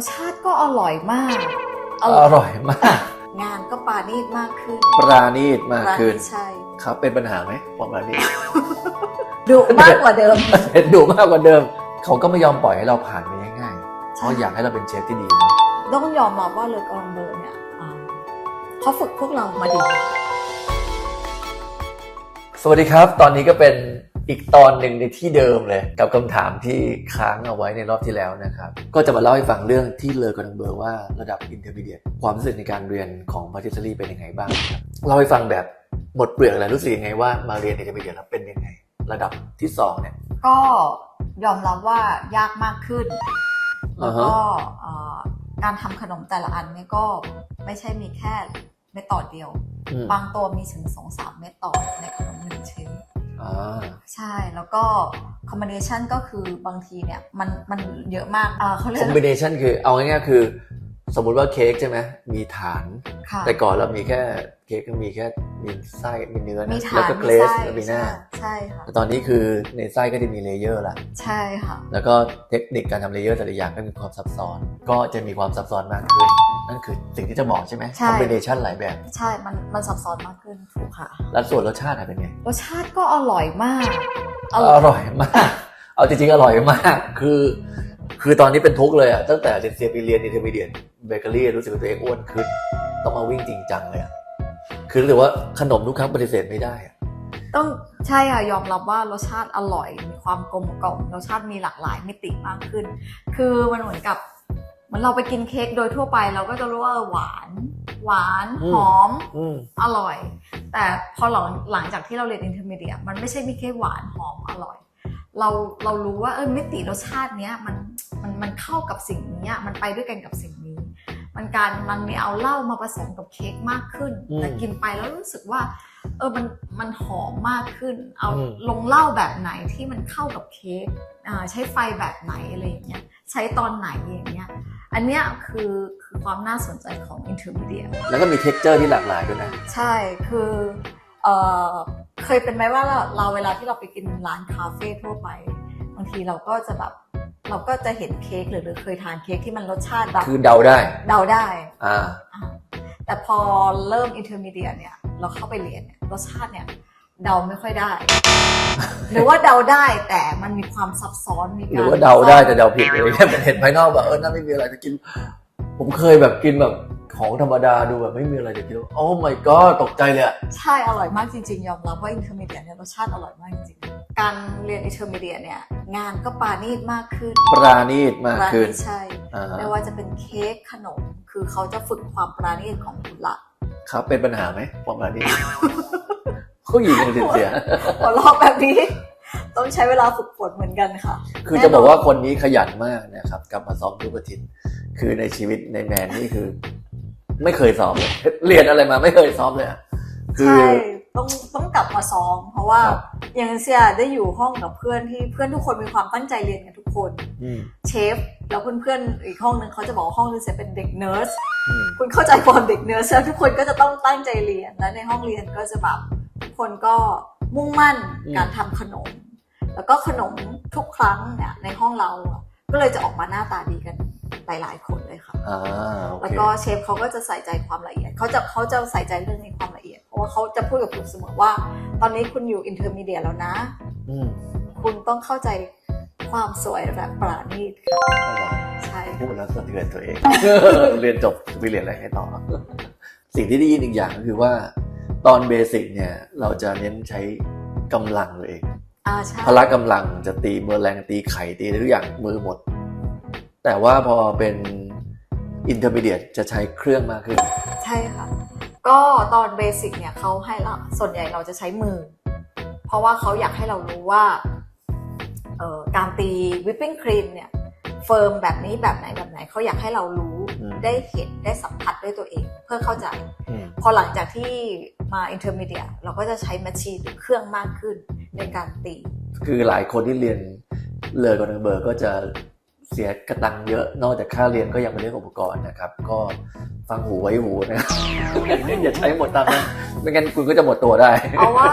สชาติก็อร่อยมากอร่อยมาก งานก็ปานีตมากขึ้นปราณีตมากปราขึ้นณีตใช่ครับเป็นปัญหาไหมความปราณีตดุมากกว่าเดิมเห็นดูมากกว่าเดิม เขาก็ไม่ยอมปล่อยให้เราผ่านไปง่ายๆเพราะอยากให้เราเป็นเชฟที่ดีนะต้องยอมรับว่าเลอกองเบอร์เนี่ยอ่าเขาฝึกพวกเรามาดี สวัสดีครับ ตอนนี้ก็เป็น อีกตอนหนึ่งในที่เดิมเลย กับคำถามที่ค้างเอาไว้ในรอบที่แล้วนะครับ ก็จะมาเล่าให้ฟังเรื่องที่เลอกอนังเบอร์ว่าระดับอินเตอร์มีเดียความรู้สึกในการเรียนของพาทิสรีเป็นยังไงบ้างครับเล่าให้ฟังแบบหมดเปลือกเลยรู้สึกยังไงว่ามาเรียนอินเตอร์มีเดียแล้วเป็นยังไง ระดับที่สองเนี่ยก็ยอมรับว่ายากมากขึ้นแล้วก็อ่าฮะเอ่อการทำขนมแต่ละอันเนี่ยก็ไม่ใช่มีแค่เม็ดต่อดเดียวอืมบางตัวมีถึงสองสามเม็ดต่อในขนมหนึ่งชิ้นอ่า ใช่ แล้วก็คอมบิเนชันก็คือบางทีเนี่ย มันมันเยอะมากเอ่อเขาเรียคกอมบิเนชันคือเอาง่ายๆคือ สมมุติว่าเค้กใช่ไหมมีฐานค่ะแต่ก่อนเรามีแค่เค้กก็มีแค่มีไส้มีเนื้อมีนะฐาแล้วนก็เกรมีสไส้แล้วมีหน้าใช่ค่ะแต่ตอนนี้คือในไส้ก็จะมีเลเยอร์ละใช่ค่ะแล้วก็เทคนิคการทำเลเยอร์แต่ละอย่างก็มีความซับซ้อน ก็จะมีความซับซ้อนมากขึ้นนั่นคือสิ่งที่จะบอกใช่ไหมใช่คอมบิเนชันหลายแบบ ใช่ มันมันซับซ้อนมากขึ้นถูกค่ะ แล้วส่วนรสชาติอะเป็นไง รสชาติก็อร่อยมาก อร่อยมาก เอาจริงๆ อร่อยมาก คือ คือตอนนี้เป็นทุกข์เลยอะตั้งแต่เรียนเซียไปเรียนอินเตอร์มีเดีย เบเกอรี่รู้สึกว่าตัวเองอ้วนขึ้นต้องมาวิ่งจริงจังเลยอะคือหรือว่าขนมทุกครั้งปฏิเสธไม่ได้อะต้องใช่ค่ะยอมรับว่ารสชาติอร่อย มีความกลมกล่อมรสชาติมีหลากหลายมิติมากขึ้น คือมันเหมือนกับเหมือนเราไปกินเค้กโดยทั่วไปเราก็จะรู้ว่าหวานหวานหอมอืมอร่อย แต่พอหลังหลังจากที่เราเรียนอินเทอร์มีเดียมันไม่ใช่มีแค่หวานหอมอร่อย เราเรารู้ว่าเออมิติรสชาติเนี้ยมันมันมันเข้ากับสิ่งนี้อะมันไปด้วยกันกับสิ่งนี้ มันการมันมีเอาเหล้ามาผสมกับเค้กมากขึ้นอืมแต่กินไปแล้วรู้สึกว่า เออมันมันหอมมากขึ้น เอาอืมลงเหล้าแบบไหนที่มันเข้ากับเค้กอ่าใช้ไฟแบบไหนอะไรอย่างเงี้ยใช้ตอนไหนอย่างเงี้ยอันเนี้ยคือคือความน่าสนใจของอินเทอร์มีเดียแล้วก็มีเท็กเจอร์ที่หลากหลายด้วยนะ ใช่คือเออเคยเป็นไหมว่าเราเราเวลาที่เราไปกินร้านคาเฟ่ทั่วไป บางทีเราก็จะแบบ เราก็จะเห็นเค้กหรือหรือเคยทานเค้กที่มันรสชาติแบบคือเดาได้ เดาได้อ่าอ่าแต่พอเริ่มอินเทอร์มีเดียเนี่ยเราเข้าไปเรียนเนี่ยรสชาติเนี่ยเดาไม่ค่อยได้ หรือว่าเดาได้แต่มันมีความซับซ้อนมีหการรือว่าเดาได้แต่เดาผิดเลยแค่เป็นเห็นภายนอกแบบเออน่าไม่มีอะไรจะกิน ผมเคยแบบกินแบบของธรรมดาดูแบบไม่มีอะไรจะกินโอ้ my god ตกใจเลยอะใช่อร่อยมากจริงๆ ยอมรับว่าอินเทอร์มีเดียเนี่ยรสชาติอร่อยมากจริงๆ การเรียนอินเทอร์มีเดียเนี่ยงานก็ปานีตมากขึ้น ปราณีตมากขึ้นปราณีตใช่อ่าฮะไม่ว่าจะเป็นเค้กขนม คือเขาจะฝึกความปราณีตของคุณละครับเป็นปัญหาไหมความปราณีตผู้หญิงยังเสียหัวเราะแบบนี้ ต้องใช้เวลาฝึกฝนเหมือนกันค่ะ คือจะบอกว่าคนนี้ขยันมากนะครับกลับมาซ้อมทุกอาทิตย์คือในชีวิตในแมนนี่คือ ไม่เคยซ้อมเลยเรียนอะไรมาไม่เคยซ้อมเลยอะคือใช่ ต้องต้องกลับมาซ้อม เพราะว่าครับอย่างเซียได้อยู่ห้องกับเพื่อนที่เพื่อนทุกคนมีความตั้งใจเรียนกันทุกคน อืมเชฟ แล้วเพื่อนๆอีกห้องหนึ่งเขาจะบอกว่าห้องนึงเซียเป็นเด็กเนิร์ส อืม คุณเข้าใจความเด็กเนิร์สแล้วทุกคนก็จะต้องตั้งใจเรียน และในห้องเรียนก็จะแบบทุกคนก็มุ่งมั่นการทำขนม แล้วก็ขนมทุกครั้งเนี่ยในห้องเราอะก็เลยจะออกมาหน้าตาดีกันหลายๆคนเลยค่ะ อ่าโอแล้วเคก็เชฟเขาก็จะใส่ใจความละเอียดเขาจะเขาจะใส่ใจเรื่องในความละเอียดเพ ราะว่าเขาจะพูดกับคุณเสมอว่า ตอนนี้คุณอยู่อินเทอร์มีเดียแล้วนะอืมคุณต้องเข้าใจความสวยและปราณีตค่ะอร่อยใช่พูดแล้วสะเทือนตัวเอง เรียนจบจะไปเรียนอะไรให้ต่อ สิ่งที่ได้ยินอีกอย่างก็คือว่า ตอนเบสิกเนี่ย เราจะเน้นใช้กำลังตัวเองอ่าใช่พละกำลังจะตีเมอแรงตีไข่ตีทุกอย่างมือหมด แต่ว่าพอเป็นอินเตอร์มีเดียจะใช้เครื่องมากขึ้น ใช่ค่ะ ก็ตอนเบสิกเนี่ยเขาให้เราส่วนใหญ่เราจะใช้มือ เพราะว่าเขาอยากให้เรารู้ว่าเอ่อการตีวิปปิ้งครีมเนี่ยเฟิร์มแบบนี้แบบไหนแบบไหนเขาอยากให้เรารู้อืมได้เห็นได้สัมผัสด้วยตัวเองเพื่อเข้าใจอืมพอหลังจากที่มาอินเ r อร์มีเดียเราก็จะใช้แมชชีนหรือเครื่องมากขึ้นในการตี คือหลายคนที่เรียนเลอกอนเบอร์ก็จะเสียกระตังเยอะ นอกจากค่าเรียนก็ยังเป็นเรื่องอุปกรณ์นะครับ ก็ ฟังหูไว้หูนะครับอย่าใช้หมดตังค์นะไม่งั้นคุณก็จะหมดตัวได้ เอาว่า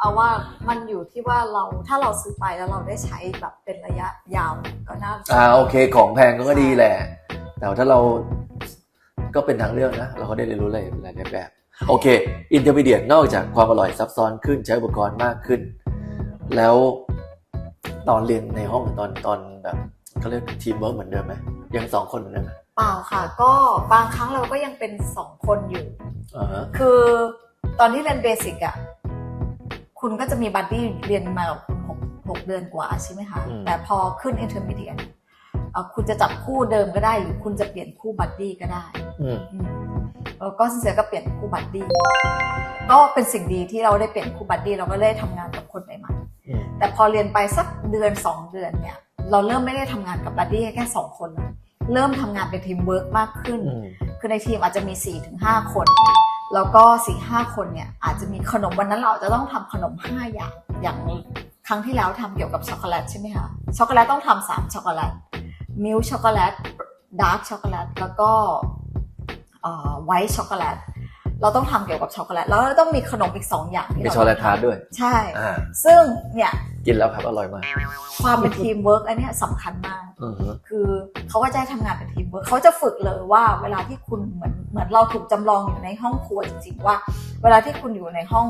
เอาว่ามันอยู่ที่ว่าเราถ้าเราซื้อไปแล้วเราได้ใช้แบบเป็นระยะยาวก็น่าอ่าโอเค ของแพงก็ดีแหละ แต่ว่าถ้าเราก็เป็นทางเลือกนะ เราก็ได้เรียนรู้อะไรหลายๆแบบ โอเค อินเตอร์มีเดียนอกจากความอร่อยซับซ้อนขึ้นใช้อุปกรณ์มากขึ้น แล้วตอนเรียนในห้องตอนตอนแบบเขาเรียกทีมเวิร์กเหมือนเดิมไหมยังสองคนเหมือนเดิมไหม เปล่าค่ะ ก็บางครั้งเราก็ยังเป็นสองคนอยู่ อ่าฮะคือตอนที่เรียนเบสิกอะ คุณก็จะมีบัดดี้เรียนมากับคุณหกหกเดือนกว่าใช่ไหมคะแต่พอขึ้นอินเตอร์มีเดียคุณจะจับคู่เดิมก็ได้หรือคุณจะเปลี่ยนคู่บัดดี้ก็ได้ อืม อืมแล้วก็ซินเซียก็เปลี่ยนคู่บัดดี้ก็เป็นสิ่งดีที่เราได้เปลี่ยนคู่บัดดี้เราก็ได้ทำงานกับคนใหม่อืม ๆแต่พอเรียนไปสักเดือนสองเดือนเนี่ย เราเริ่มไม่ได้ทำงานกับบัดดี้แค่สองคนแล้ว เริ่มทำงานเป็นทีมเวิร์กมากขึ้นอืมคือในทีมอาจจะมี4ี่ถึงห้าคน แล้วก็4ี่ห้าคนเนี่ยอาจจะมีขนมวันนั้นเราอาจจะต้องทำขนม 5 อย่างอย่างครั้งที่แล้วทำเกี่ยวกับช็อกโกแลตใช่ไหมคะ ช็อกโกแลตต้องทำสามช็อกโกแลต มิลช็อกโกแลต ดาร์กช็อกโกแลต แล้วก็ไวท์ช็อกโกแลต เราต้องทำเกี่ยวกับช็อกโกแลตแล้วเราต้องมีขนมอีก 2 อย่างที่มีเราช็อกโกแลตทาร์ตด้วย ใช่ อ่า ซึ่งเนี่ยกินแล้วครับอร่อยมาก ความเป็นทีมเวิร์กอันเนี้ยสำคัญมาก อือฮึคือเขาก็จะให้ทำงานเป็นทีมเวิร์คเขาจะฝึกเลยว่าเวลาที่คุณเหมือนเหมือนเราถูกจำลองอยู่ในห้องครัวจริงๆว่า เวลาที่คุณอยู่ในห้อง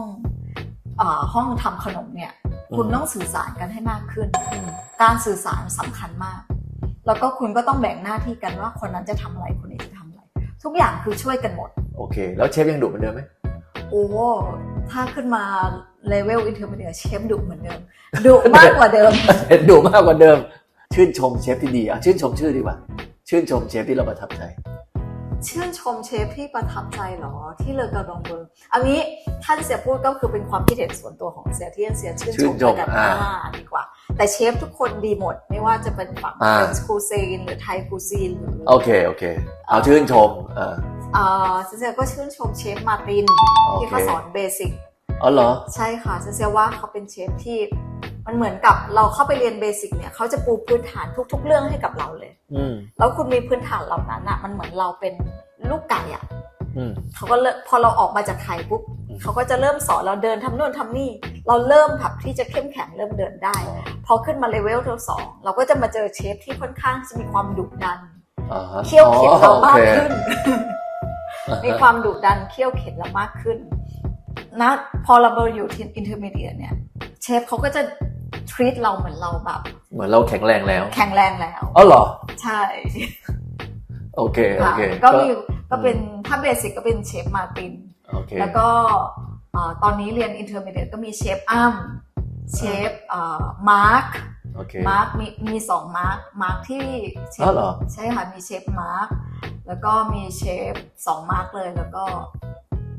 เอ่อห้องทำขนมเนี่ย คุณต้องสื่อสารกันให้มากขึ้นอืมการสื่อสารสำคัญมาก แล้วก็คุณก็ต้องแบ่งหน้าที่กันว่าคนนั้นจะทำอะไรคนนี้จะทำอะไร ทุกอย่างคือช่วยกันหมด โอเค แล้วเชฟยังดุเหมือนเดิมไหมโอ้ถ้าขึ้นมาเลเวลอินเทอร์มีเดียเชฟดุเหมือนเดิมดุมากกว่าเดิมดุมากกว่าเดิม ชื่นชมเชฟที่ดีอะชื่นชมชื่อดีกว่า ชื่นชมเชฟที่เราประทับใจชื่นชมเชฟที่ประทับใจเหรอ ที่เลอกระดองเบอร์อันนี้ท่านเสียพูดก็คือเป็นความคิดเห็นส่วนตัวของเสียที่เสียชื่นชื่ชนมชมกันอ่าอ่าดีกว่า แต่เชฟทุกคนดีหมด ไม่ว่าจะเป็นฝั่งอ่าเฟรนช์คูซีนหรือไทยคูซีนหรือโอเคโอเค เอาชื่นชมเออ เอ่อเสียก็ชื่นชมเชฟมาร์ตินโอที่เคเขาสอนเบสิกอ๋อเหรอ ใช่ค่ะเสียว่าเขาเป็นเชฟที่มันเหมือนกับเราเข้าไปเรียนเบสิกเนี่ยเขาจะปูพื้นฐานทุก ๆ เรื่องให้กับเราเลย อืม แล้วคุณมีพื้นฐานเหล่านั้นอะมันเหมือนเราเป็นลูกไก่อะอืม เขาก็เริ่มพอเราออกมาจากไข่ปุ๊บอืม เขาก็จะเริ่มสอนเราเดินทำนู่นทำนี่ เราเริ่มแบบที่จะเข้มแข็งเริ่มเดินได้ พอขึ้นมาเลเวลที่สองเราก็จะมาเจอเชฟที่ค่อนข้างจะมีความดุดัน อ่าฮะเคี่ยวเข็นเราอ๋อมากโอเคขึ้น มีความดุดันเคี่ยวเข็นเรามากขึ้นนะพอเรามาอยู่ที่อินเทอร์มีเดียเนี่ย เชฟเขาก็จะ treat เราเหมือนเราแบบ เหมือนเราแข็งแรงแล้ว แข็งแรงแล้วอ๋อเหรอ ใช่ โอเค โอค่ะเค ก็มีก็เป็นถ้าเบสิกก็เป็นเชฟมาร์ตินโอเคแล้วก็เอ่อตอนนี้เรียนอินเ r อร์มีเดียก็มีเชฟอ้ำเชฟมาร์คโอเคมาร์คมีมีสองมาร์คมาร์คที่เชฟอ๋อเหรอใช่ค่ะมีเชฟมาร์ค แล้วก็มีเชฟสองมาร์คเลยแล้วก็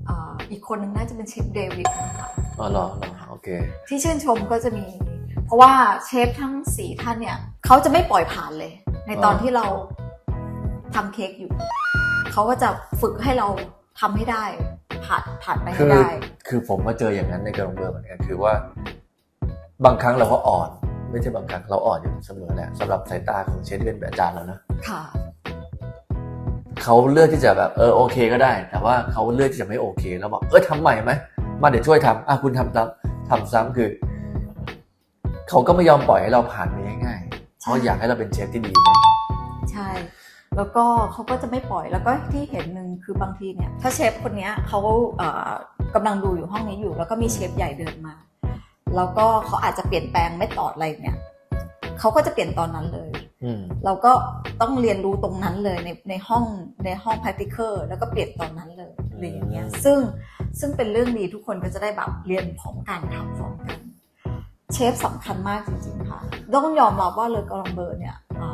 เอ่ออีกคนนึงน่าจะเป็นเชฟเดวิดนะคะอ๋อเหรอเหรอโอเค ที่ชื่นชมก็จะมี เพราะว่าเชฟทั้งสี่ท่านเนี่ยเขาจะไม่ปล่อยผ่านเลย ในตอนอ๋อที่เราทำเค้กอยู่ เขาก็จะฝึกให้เราทำให้ได้ผ่านผ่านไปคืให้อได้ คือผมก็เจออย่างนั้นในกระดองเบอร์เหมือนกันคือว่า บางครั้งเราก็อ่อน ไม่ใช่บางครั้งเราอ่อนอยู่เสมอแหละสำหรับสายตาของเชฟที่เป็นอาจารย์เรานะค่ะ เขาเลือกที่จะแบบเออโอเคก็ได้ แต่ว่าเขาเลือกที่จะไม่โอเค แล้วบอกเออทำใหม่ไหมมาเดี๋ยวช่วยทำอะคุณทำซ้ำทำซ้ำคือเขาก็ไม่ยอมปล่อยให้เราผ่านไปง่ายๆเพราะอยากให้เราเป็นเชฟที่ดีนะใช่ แล้วก็เขาก็จะไม่ปล่อยแล้วก็ที่เห็นหนึ่งคือบางทีเนี่ย ถ้าเชฟคนเนี้ยเขาเอ่อกำลังดูอยู่ห้องนี้อยู่ แล้วก็มีเชฟใหญ่เดินมา แล้วก็เขาอาจจะเปลี่ยนแปลงไม่ตอดอะไรเนี่ยเขาก็จะเปลี่ยนตอนนั้นเลยอืม เราก็ต้องเรียนรู้ตรงนั้นเลยในในห้องในห้อง practical แล้วก็เปลี่ยนตอนนั้นเลยอะไรอย่างเงี้ยซึ่งซึ่งเป็นเรื่องดีทุกคนก็จะได้แบบเรียนพร้อมกันทำพร้อมกัน เชฟสำคัญมากจริงๆค่ะต้องยอมรับว่าเลอกอลองเบอร์เนี่ยอ่า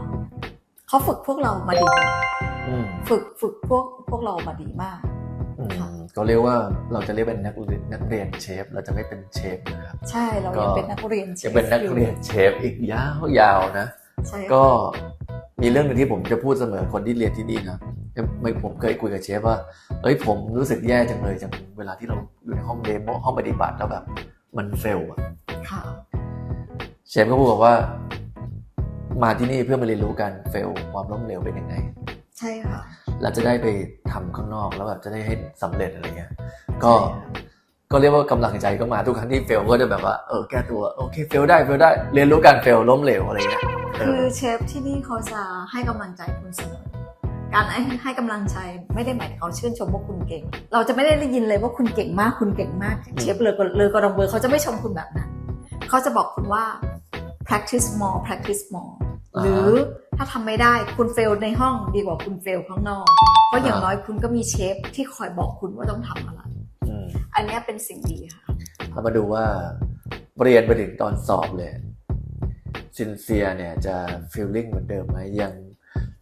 เขาฝึกพวกเรามาดีอืมฝึกฝึกพวกพวกเรามาดีมากอืมค่ะก็เรียกว่าเราจะเรียกเป็นนักเรียนนักเรียนเชฟ เราจะไม่เป็นเชฟนะครับใช่เรายังเป็นนักเรียนชฟจะเป็นนักเรียนเชฟอีกยาวๆนะ ใช่ค่ะก็มีเรื่องหนึงที่ผมจะพูดเสมอคนที่เรียนที่นี่นะไม่ผมเคยคุยกับเชฟว่าเอ้ยผมรู้สึกแย่จังเลยจังเวลาที่เราอยู่ในห้องเดโมห้องปฏิบัติแล้วแบบ มันเฟลอะค่ะเชฟก็พูดบอกว่า มาที่นี่เพื่อมาเรียนรู้การเฟลความล้มเหลวเป็นยังไง ใช่ค่ะเราจะได้ไปทำข้างนอกแล้วแบบจะได้ให้สำเร็จอะไรเงี้ย ก็ใช่ค่ะ ก็เรียกว่ากำลังใจก็มาทุกครั้งที่เฟลก็จะแบบว่าเออแก้ตัวโอเคเฟลได้เฟลได้เรียนรู้การเฟลล้มเหลวอะไรเงี้ยเอคืออเชฟที่นี่เขาจะให้กำลังใจคุณเสมอการให้ให้กำลังใจไม่ได้หมายถึงเขาชื่นชมว่าคุณเก่ง เราจะไม่ได้ได้ยินเลยว่าคุณเก่งมากคุณเก่งมากเชฟเลอกเลอกอดองเบอร์เขาจะไม่ชมคุณแบบนั้นเขาจะบอกคุณว่า practice more practice more อ่าหรือถ้าทำไม่ได้คุณเฟลในห้องดีกว่าคุณเฟลข้างนอก เพราะอย่างอ่าน้อยคุณก็มีเชฟที่คอยบอกคุณว่าต้องทำอะไร อืมอันเนี้ยเป็นสิ่งดีค่ะเรามาดูว่าเรียนไปถึงตอนสอบเลยซินเซียเนี่ยจะฟีลลิ่งเหมือนเดิมไหมยัง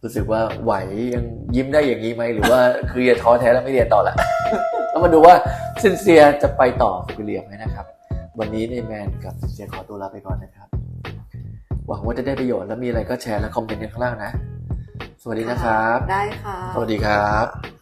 รู้สึกว่าไหวยังยิ้มได้อย่างนี้ไหมหรือว่าคือจะท้อแท้แล้วไม่เรียนต่อละเรามาดูว่าซินเซียจะไปต่อสกุเรียมไหมนะครับ วันนี้ในแมนกับซินเซียขอตัวลาไปก่อนนะครับ หวังว่าจะได้ประโยชน์แล้วมีอะไรก็แชร์และคอมเมนต์กันข้างล่างนะ สวัสดีนะครับ ได้ค่ะ สวัสดีครับ